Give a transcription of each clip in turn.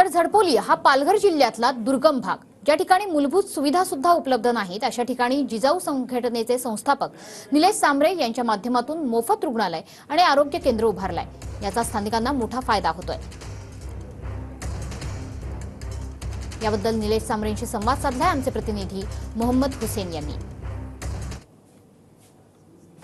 तर झडपोली हा पालघर जिल्ह्यातला दुर्गम भाग. ज्या ठिकाणी मूलभूत सुविधा सुद्धा उपलब्ध नाहीत अशा ठिकाणी जिजाऊ संघटनेचे संस्थापक निलेश सांबरे यांच्या माध्यमातून मोफत रुग्णालय आणि आरोग्य केंद्र उभारलंय. याचा स्थानिकांना मोठा फायदा होतोय. याबद्दल निलेश सांबरेंशी संवाद साधलाय आमचे प्रतिनिधी मोहम्मद हुसेन यांनी.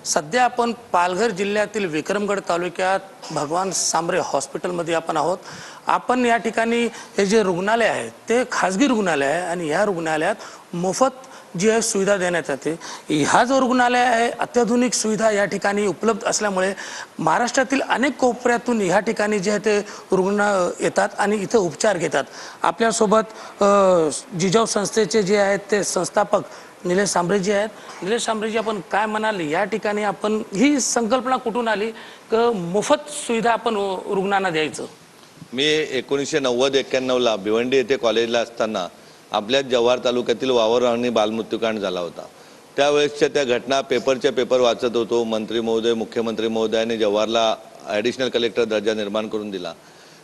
सध्या आपण पालघर जिल्ह्यातील विक्रमगड तालुक्यात भगवान सांबरे हॉस्पिटलमध्ये आपण आहोत. आपण या ठिकाणी हे जे रुग्णालय आहे ते खाजगी रुग्णालय आहे आणि ह्या रुग्णालयात मोफत जी आहे सुविधा देण्यात येते. ह्या जो रुग्णालय आहे अत्याधुनिक सुविधा या ठिकाणी उपलब्ध असल्यामुळे महाराष्ट्रातील अनेक कोपऱ्यातून ह्या ठिकाणी जे आहे ते रुग्ण येतात आणि इथं उपचार घेतात. आपल्यासोबत जिजाऊ संस्थेचे जे आहेत ते संस्थापक निलेश सांबरेजी आहेत. निलेश सांबरेजी आपण काय म्हणाल? या ठिकाणी आपण ही संकल्पना कुठून आली? क मोफत सुविधा आपण रुग्णांना द्यायचं. मी एकोणीसशे नव्वद एक्क्याण्णवला भिवंडी येथे कॉलेजला असताना आपल्या जव्हार तालुक्यातील वावरवाणी बालमृत्यूकांड झाला होता. त्यावेळेसच्या त्या घटना पेपरच्या पेपर वाचत होतो. मंत्री महोदय मुख्यमंत्री महोदयाने जव्हारला ॲडिशनल कलेक्टर दर्जा निर्माण करून दिला.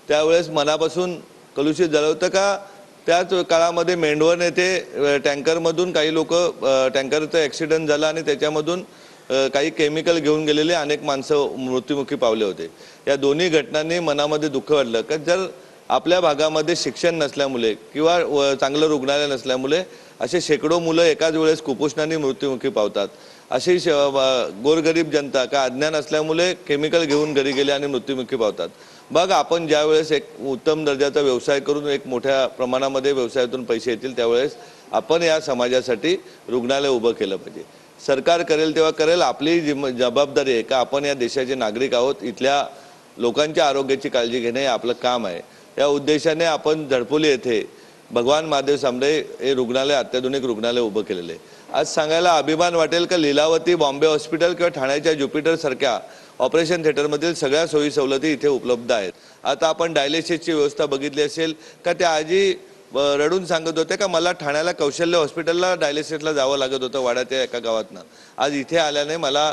त्यावेळेस मनापासून कलुषित झालं होतं का? त्याच काळामध्ये मेंढवण येथे टँकरमधून काही लोक टँकरचं ॲक्सिडेंट झाला आणि त्याच्यामधून काही केमिकल घेऊन गेलेले अनेक माणसं मृत्युमुखी पावले होते. या दोन्ही घटनांनी मनामध्ये दुःख वाटलं का जर आपल्या भागामध्ये शिक्षण नसल्यामुळे किंवा व- चांगलं रुग्णालय नसल्यामुळे असे शेकडो मुलं एकाच वेळेस कुपोषणाने मृत्युमुखी पावतात. अशी श- गोरगरीब जनता का अज्ञान असल्यामुळे केमिकल घेऊन घरी गेले आणि मृत्युमुखी पावतात. बघ आपण ज्या वेळेस एक उत्तम दर्जाचा व्यवसाय करून एक मोठ्या प्रमाणामध्ये व्यवसायातून पैसे येतील त्यावेळेस आपण या समाजासाठी रुग्णालय उभं केलं पाहिजे. सरकार करेल तेव्हा करेल. आपली जिम- जबाबदारी आहे का आपण या देशाचे नागरिक आहोत इथल्या लोकांच्या आरोग्याची काळजी घेणे हे आपलं काम आहे. या उद्देशाने आपण झडपोली येथे भगवान महादेव सांबरे हे रुग्णालय अत्याधुनिक रुग्णालय उभं केलेलं आहे. आज सांगायला अभिमान वाटेल का लीलावती बॉम्बे हॉस्पिटल किंवा ठाण्याच्या ज्युपिटर सारख्या ऑपरेशन थिएटरमधील सगळ्या सोयी सवलती इथे उपलब्ध आहेत. आता आपण डायलिसिसची व्यवस्था बघितली असेल का त्या आजी रडून सांगत होते का मला ठाण्याला कौशल्य हॉस्पिटलला डायलिसिसला जावं लागत होतं वाड्याच्या एका गावातनं. आज इथे आल्याने मला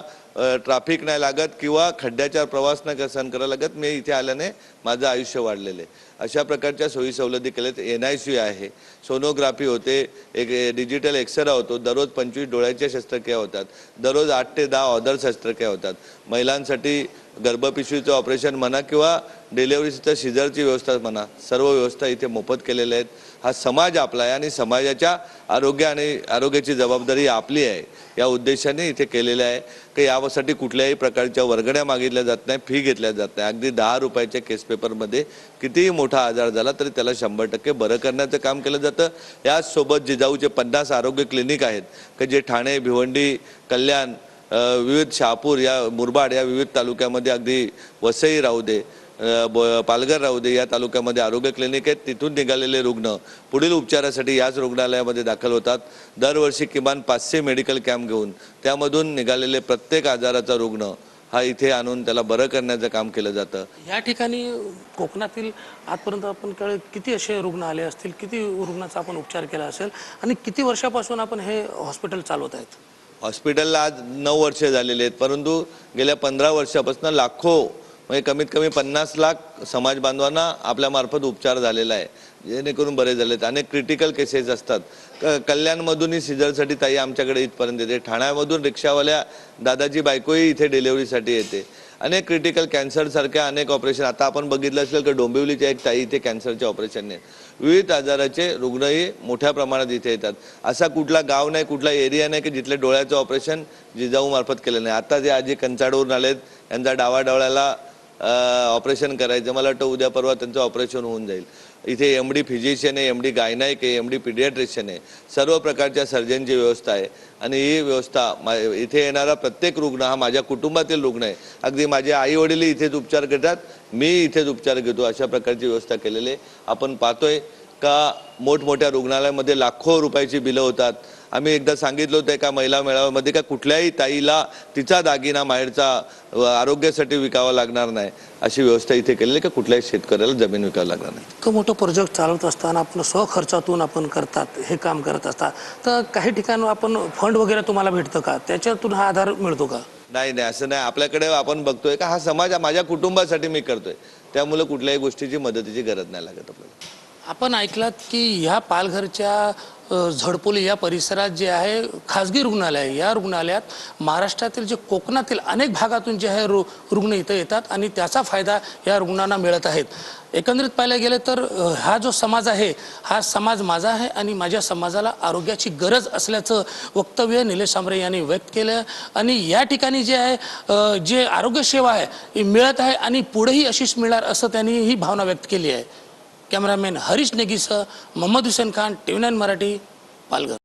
ट्रॅफिक नाही लागत किंवा खड्ड्याच्या प्रवास नाही सहन करायला लागत मी इथे आल्याने माझं आयुष्य वाढलेलं. आहे अशा प्रकारच्या सोयी सवलती केल्यात. एन आय सी आहे. सोनोग्राफी होते. एक डिजिटल एक्सरा होतो. दररोज पंचवीस डोळ्याच्या शस्त्रक्रिया होतात. दररोज आठ ते दहा ऑदर शस्त्रक्रिया होतात. महिलांसाठी गर्भपिशवीचं ऑपरेशन म्हणा किंवा डिलेवरीचं सिझरची व्यवस्था म्हणा सर्व व्यवस्था इथे मोफत केलेल्या आहेत. हा समाज आपला आहे आणि समाजाच्या आरोग्य आणि आरोग्याची जबाबदारी आपली आहे. या उद्देशाने इथे केलेलं आहे. की यासाठी कुठल्याही प्रकारच्या वर्गण्या मागितल्या जात नाही फी घेतल्या जात नाही. अगदी दहा रुपयाच्या केस पेपरमध्ये कितीही मोठा आजार झाला तरी त्याला शंभर टक्के बरं करण्याचं काम केलं जातं. याचसोबत जिजाऊचे पन्नास आरोग्य क्लिनिक आहेत. की जे ठाणे भिवंडी कल्याण विविध शहापूर या मुरबाड या विविध तालुक्यामध्ये अगदी वसई राहू दे. पालघर राहू दे या तालुक्यामध्ये आरोग्य क्लिनिक आहेत. तिथून निघालेले रुग्ण पुढील उपचारासाठी याच रुग्णालयामध्ये दाखल होतात. दरवर्षी किमान पाचशे मेडिकल कॅम्प घेऊन त्यामधून निघालेले प्रत्येक आजाराचा रुग्ण हा इथे आणून त्याला बरं करण्याचं काम केलं जातं. या ठिकाणी कोकणातील आजपर्यंत आपण कळे किती असे रुग्ण आले असतील? किती रुग्णाचा आपण उपचार केला असेल? आणि किती वर्षापासून आपण हे हॉस्पिटल चालवत आहेत? हॉस्पिटलला आज नऊ वर्ष झालेली आहेत. परंतु गेल्या पंधरा वर्षापासून लाखो म्हणजे कमीत कमी पन्नास लाख समाज बांधवांना आपल्यामार्फत उपचार झालेला आहे. जेणेकरून बरे झालेत अनेक क्रिटिकल केसेस असतात. क कल्याणमधूनही सिजरसाठी ताई आमच्याकडे इथपर्यंत येते. ठाण्यामधून रिक्षावाल्या दादाची बायकोही इथे डिलेवरीसाठी येते. अनेक क्रिटिकल कॅन्सरसारख्या अनेक ऑपरेशन आता आपण बघितलं असेल की डोंबिवलीच्या एक ताई इथे कॅन्सरचे ऑपरेशन आहेत विविध आजाराचे रुग्णही मोठ्या प्रमाणात इथे येतात. असा कुठला गाव नाही कुठला एरिया नाही की जिथले डोळ्याचं ऑपरेशन जिजाऊमार्फत केलं नाही. आता जे आजी कंचाडवरून आलेत यांचा डावाडवळ्याला ऑपरेशन करायचं. मला वाटतं उद्या परवा त्यांचं ऑपरेशन होऊन जाईल. इथे एम डी फिजिशियन आहे एम डी गायनायक आहे एम डी पिडियाट्रिशियन आहे. सर्व प्रकारच्या सर्जनची व्यवस्था आहे. आणि ही व्यवस्था मा इथे येणारा प्रत्येक रुग्ण हा माझ्या कुटुंबातील रुग्ण आहे. अगदी माझे आई वडीलही इथेच उपचार घेतात मी इथेच उपचार घेतो. अशा प्रकारची व्यवस्था केलेली आहे. आपण पाहतोय का मोठमोठ्या रुग्णालयामध्ये लाखो रुपयाची बिलं होतात. आम्ही एकदा सांगितलं होतं एका महिला मेळाव्यामध्ये का कुठल्याही ताईला तिचा दागिना माहेरचा आरोग्यासाठी विकावा लागणार नाही अशी व्यवस्था इथे केलेली का कुठल्याही शेतकऱ्याला जमीन विकावं लागणार नाही. इतकं मोठं प्रोजेक्ट चालवत असताना आपण स्वखर्चातून आपण करतात हे काम करत असतात. तर काही ठिकाणी आपण फंड वगैरे तुम्हाला भेटतं का? त्याच्यातून हा आधार मिळतो का? नाही नाही असं नाही. आपल्याकडे आपण बघतोय का हा समाज माझ्या कुटुंबासाठी मी करतोय. त्यामुळे कुठल्याही गोष्टीची मदतीची गरज नाही लागत आपल्याला. आपण ऐकलात की ह्या पालघरच्या झडपोली या परिसरात जे आहे खाजगी रुग्णालय आहे. या रुग्णालयात महाराष्ट्रातील जे कोकणातील अनेक भागातून जे आहे रु रुग्ण इथं येतात आणि त्याचा फायदा या रुग्णांना मिळत आहेत एकंदरीत पाहायला गेलं तर हा जो समाज आहे हा समाज माझा आहे आणि माझ्या समाजाला आरोग्याची गरज असल्याचं वक्तव्य निलेश सांबरे यांनी व्यक्त केलं आणि या ठिकाणी जे आहे जे आरोग्यसेवा आहे ही मिळत आहे आणि पुढेही अशीच मिळणार असं त्यांनी ही भावना व्यक्त केली आहे cameraman Harish नेगीसह Mohammad Hussain Khan T V nine Marathi Palghar.